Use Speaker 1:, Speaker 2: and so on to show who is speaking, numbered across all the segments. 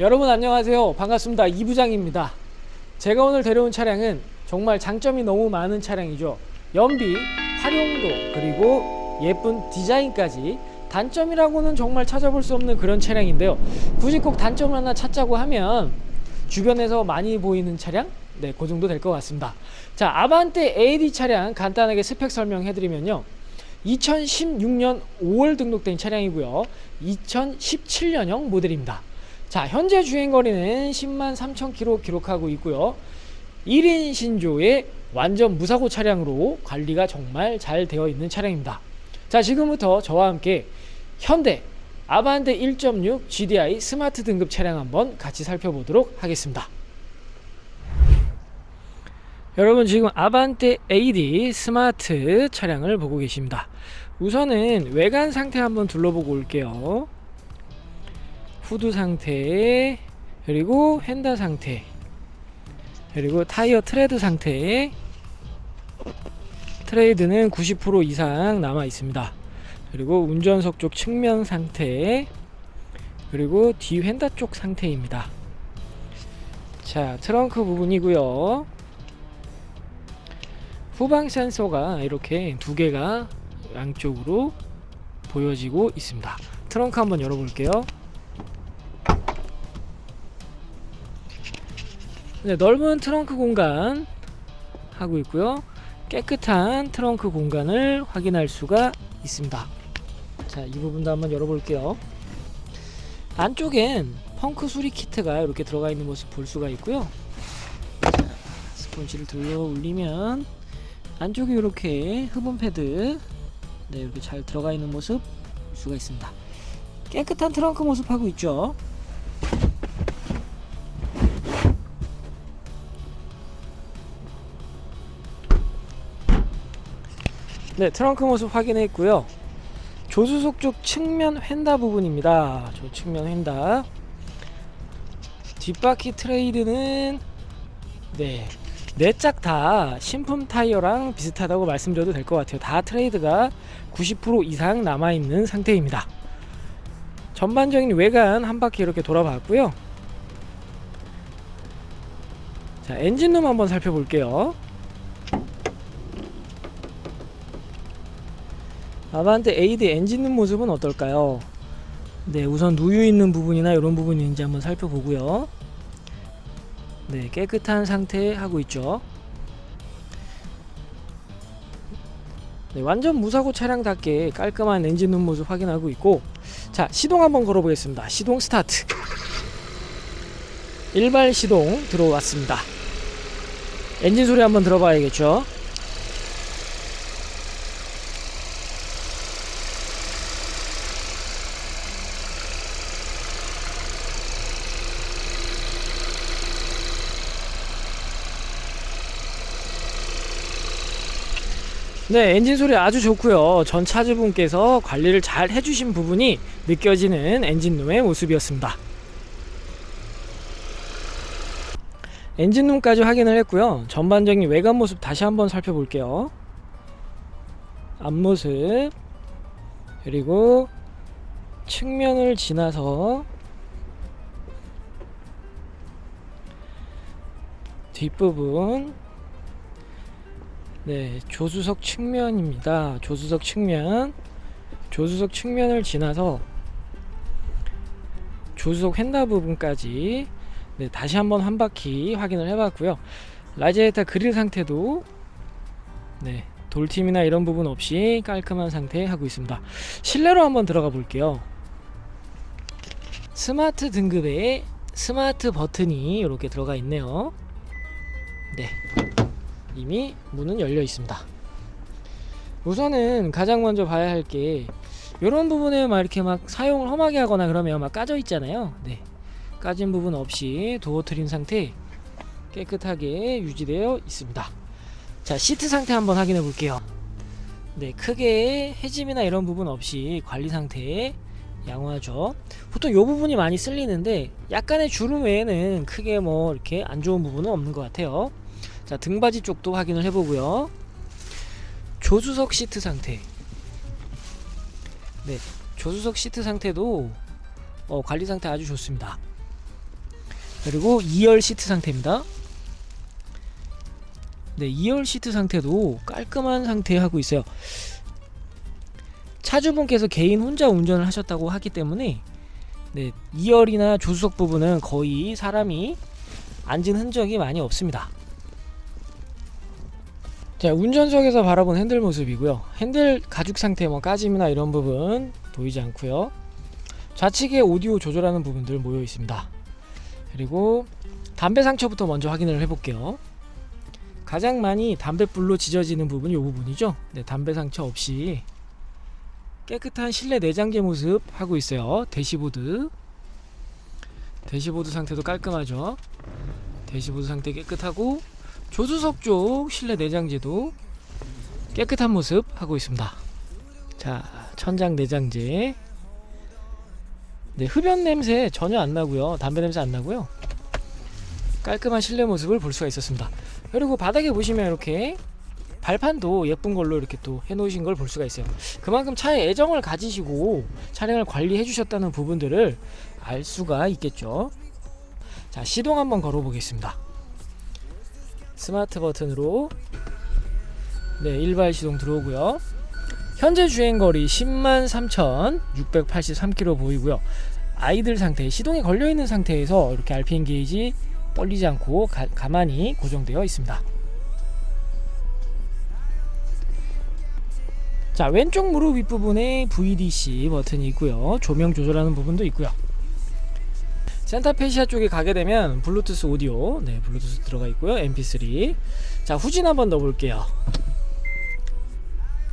Speaker 1: 여러분 안녕하세요. 반갑습니다. 이부장입니다. 제가 오늘 데려온 차량은 정말 장점이 너무 많은 차량이죠. 연비, 활용도, 그리고 예쁜 디자인까지 단점이라고는 정말 찾아볼 수 없는 그런 차량인데요. 굳이 꼭 단점을 하나 찾자고 하면 주변에서 많이 보이는 차량? 네, 그 정도 될 것 같습니다. 자, 아반떼 AD 차량 간단하게 스펙 설명해드리면요. 2016년 5월 등록된 차량이고요. 2017년형 모델입니다. 자, 현재 주행 거리는 10만 3천 킬로 기록하고 있고요. 1인 신조의 완전 무사고 차량으로 관리가 정말 잘 되어 있는 차량입니다. 자, 지금부터 저와 함께 현대 아반떼 1.6 GDI 스마트 등급 차량 한번 같이 살펴보도록 하겠습니다. 여러분 지금 아반떼 AD 스마트 차량을 보고 계십니다. 우선은 외관 상태 한번 둘러보고 올게요. 후드 상태, 그리고 휀다 상태, 그리고 타이어 트레드 상태. 트레이드는 90% 이상 남아 있습니다. 그리고 운전석 쪽 측면 상태, 그리고 뒤 휀다 쪽 상태입니다. 자, 트렁크 부분이고요. 후방 센서가 이렇게 두 개가 양쪽으로 보여지고 있습니다. 트렁크 한번 열어볼게요. 네, 넓은 트렁크 공간 하고 있고요. 깨끗한 트렁크 공간을 확인할 수가 있습니다. 자, 이 부분도 한번 열어볼게요. 안쪽엔 펑크 수리 키트가 이렇게 들어가 있는 모습 볼 수가 있고요. 자, 스폰지를 들러 올리면 안쪽에 이렇게 흡음 패드 네, 이렇게 잘 들어가 있는 모습 볼 수가 있습니다. 깨끗한 트렁크 모습 하고 있죠. 네, 트렁크 모습 확인했고요. 조수석 쪽 측면 휀다 부분입니다. 저 측면 휀다. 뒷바퀴 트레이드는 네, 네짝 다 신품 타이어랑 비슷하다고 말씀드려도 될 것 같아요. 다 트레이드가 90% 이상 남아 있는 상태입니다. 전반적인 외관 한 바퀴 이렇게 돌아봤고요. 자, 엔진룸 한번 살펴볼게요. 아반떼 에이드 엔진룸 모습은 어떨까요? 네, 우선 누유 있는 부분이나 이런 부분이 있는지 한번 살펴보고요. 네, 깨끗한 상태 하고 있죠. 네, 완전 무사고 차량답게 깔끔한 엔진 룸 모습 확인하고 있고 자, 시동 한번 걸어보겠습니다. 시동 스타트. 일발 시동 들어왔습니다. 엔진 소리 한번 들어봐야겠죠. 네, 엔진 소리 아주 좋고요. 전 차주분께서 관리를 잘 해주신 부분이 느껴지는 엔진룸의 모습이었습니다. 엔진룸까지 확인을 했고요. 전반적인 외관 모습 다시 한번 살펴볼게요. 앞모습 그리고 측면을 지나서 뒷부분 네, 조수석 측면입니다. 조수석 측면. 조수석 측면을 지나서 조수석 휀다 부분까지 네, 다시 한번 한 바퀴 확인을 해봤고요. 라지에이터 그릴 상태도 네, 돌팀이나 이런 부분 없이 깔끔한 상태 하고 있습니다. 실내로 한번 들어가 볼게요. 스마트 등급의 스마트 버튼이 이렇게 들어가 있네요. 네. 이미 문은 열려 있습니다. 우선은 가장 먼저 봐야 할 게 이런 부분에 막 이렇게 막 사용을 험하게 하거나 그러면 막 까져 있잖아요. 네. 까진 부분 없이 도어 트린 상태 깨끗하게 유지되어 있습니다. 자, 시트 상태 한번 확인해 볼게요. 네, 크게 해짐이나 이런 부분 없이 관리 상태 양호하죠. 보통 이 부분이 많이 쓸리는데 약간의 주름 외에는 크게 뭐 이렇게 안 좋은 부분은 없는 것 같아요. 자 등받이 쪽도 확인을 해보고요 조수석 시트 상태 네 조수석 시트 상태도 어, 관리 상태 아주 좋습니다 그리고 2열 시트 상태입니다. 네, 2열 시트 상태도 깔끔한 상태에 하고 있어요. 차주분께서 개인 혼자 운전을 하셨다고 하기 때문에 네, 2열이나 조수석 부분은 거의 사람이 앉은 흔적이 많이 없습니다. 자, 운전석에서 바라본 핸들 모습이고요. 핸들 가죽 상태 뭐 까짐이나 이런 부분 보이지 않고요. 좌측에 오디오 조절하는 부분들 모여 있습니다. 그리고 담배 상처부터 먼저 확인을 해볼게요. 가장 많이 담배불로 지져지는 부분이 이 부분이죠. 네, 담배 상처 없이 깨끗한 실내 내장재 모습 하고 있어요. 대시보드. 대시보드 상태도 깔끔하죠. 대시보드 상태 깨끗하고 조수석 쪽 실내 내장재도 깨끗한 모습 하고 있습니다. 자, 천장 내장재. 네, 흡연 냄새 전혀 안 나고요. 담배 냄새 안 나고요. 깔끔한 실내 모습을 볼 수가 있었습니다. 그리고 바닥에 보시면 이렇게 발판도 예쁜 걸로 이렇게 또 해놓으신 걸 볼 수가 있어요. 그만큼 차에 애정을 가지시고 차량을 관리해 주셨다는 부분들을 알 수가 있겠죠. 자, 시동 한번 걸어 보겠습니다. 스마트 버튼으로 네, 일발 시동 들어오고요. 현재 주행 거리 10만 3,683km 보이고요. 아이들 상태, 시동이 걸려 있는 상태에서 이렇게 RPM 게이지 떨리지 않고 가, 가만히 고정되어 있습니다. 자 왼쪽 무릎 윗부분에 VDC 버튼이 있고요 조명 조절하는 부분도 있고요 센터페시아 쪽에 가게 되면 블루투스 오디오 네 블루투스 들어가 있고요. mp3 자 후진 한번 넣어 볼게요.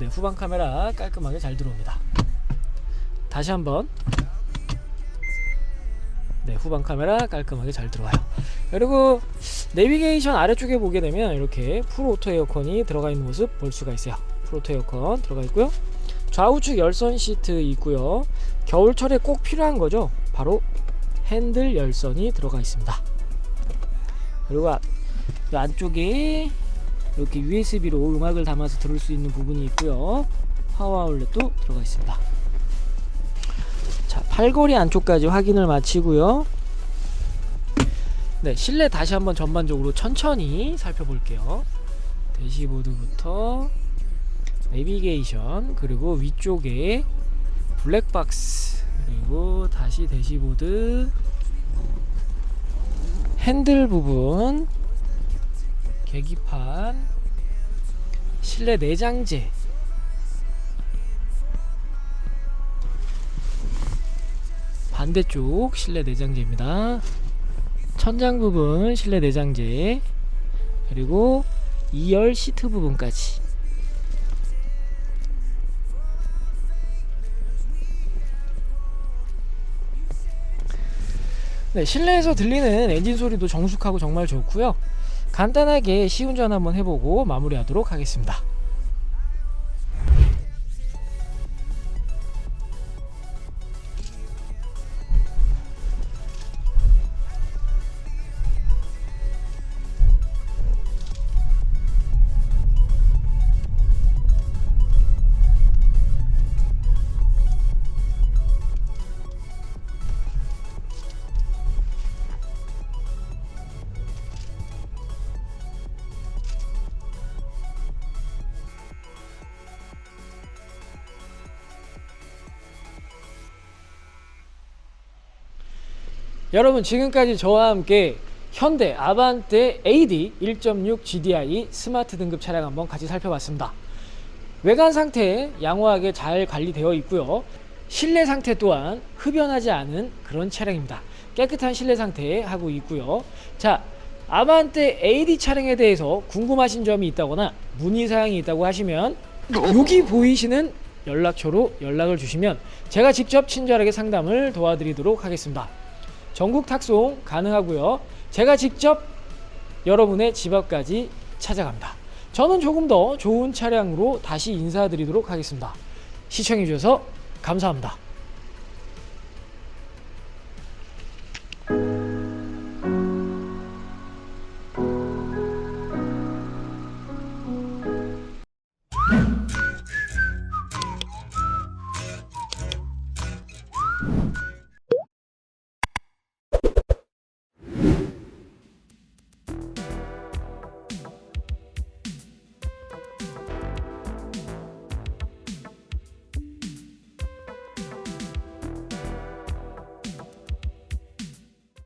Speaker 1: 네 후방 카메라 깔끔하게 잘 들어옵니다. 다시 한번. 네 후방 카메라 깔끔하게 잘 들어와요. 그리고 내비게이션 아래쪽에 보게 되면 이렇게 풀 오토 에어컨이 들어가 있는 모습 볼 수가 있어요. 프로토 에어컨 들어가 있고요. 좌우측 열선 시트 있고요. 겨울철에 꼭 필요한 거죠. 바로 핸들 열선이 들어가 있습니다. 그리고 안쪽에 이렇게 USB로 음악을 담아서 들을 수 있는 부분이 있고요. 파워 아울렛도 들어가 있습니다. 자, 팔걸이 안쪽까지 확인을 마치고요. 네, 실내 다시 한번 전반적으로 천천히 살펴볼게요. 대시보드부터 내비게이션 그리고 위쪽에 블랙박스 그리고 다시 대시보드. 핸들 부분. 계기판. 실내 내장재. 반대쪽 실내 내장재입니다. 천장 부분 실내 내장재. 그리고 2열 시트 부분까지 네, 실내에서 들리는 엔진 소리도 정숙하고 정말 좋고요. 간단하게 시운전 한번 해보고 마무리하도록 하겠습니다. 여러분 지금까지 저와 함께 현대 아반떼 AD 1.6 GDI 스마트 등급 차량 한번 같이 살펴봤습니다. 외관 상태 양호하게 잘 관리되어 있고요. 실내 상태 또한 흡연하지 않은 그런 차량입니다. 깨끗한 실내 상태에 하고 있고요. 자, 아반떼 AD 차량에 대해서 궁금하신 점이 있다거나 문의 사항이 있다고 하시면 여기 보이시는 연락처로 연락을 주시면 제가 직접 친절하게 상담을 도와드리도록 하겠습니다. 전국 탁송 가능하고요. 제가 직접 여러분의 집 앞까지 찾아갑니다. 저는 조금 더 좋은 차량으로 다시 인사드리도록 하겠습니다. 시청해주셔서 감사합니다.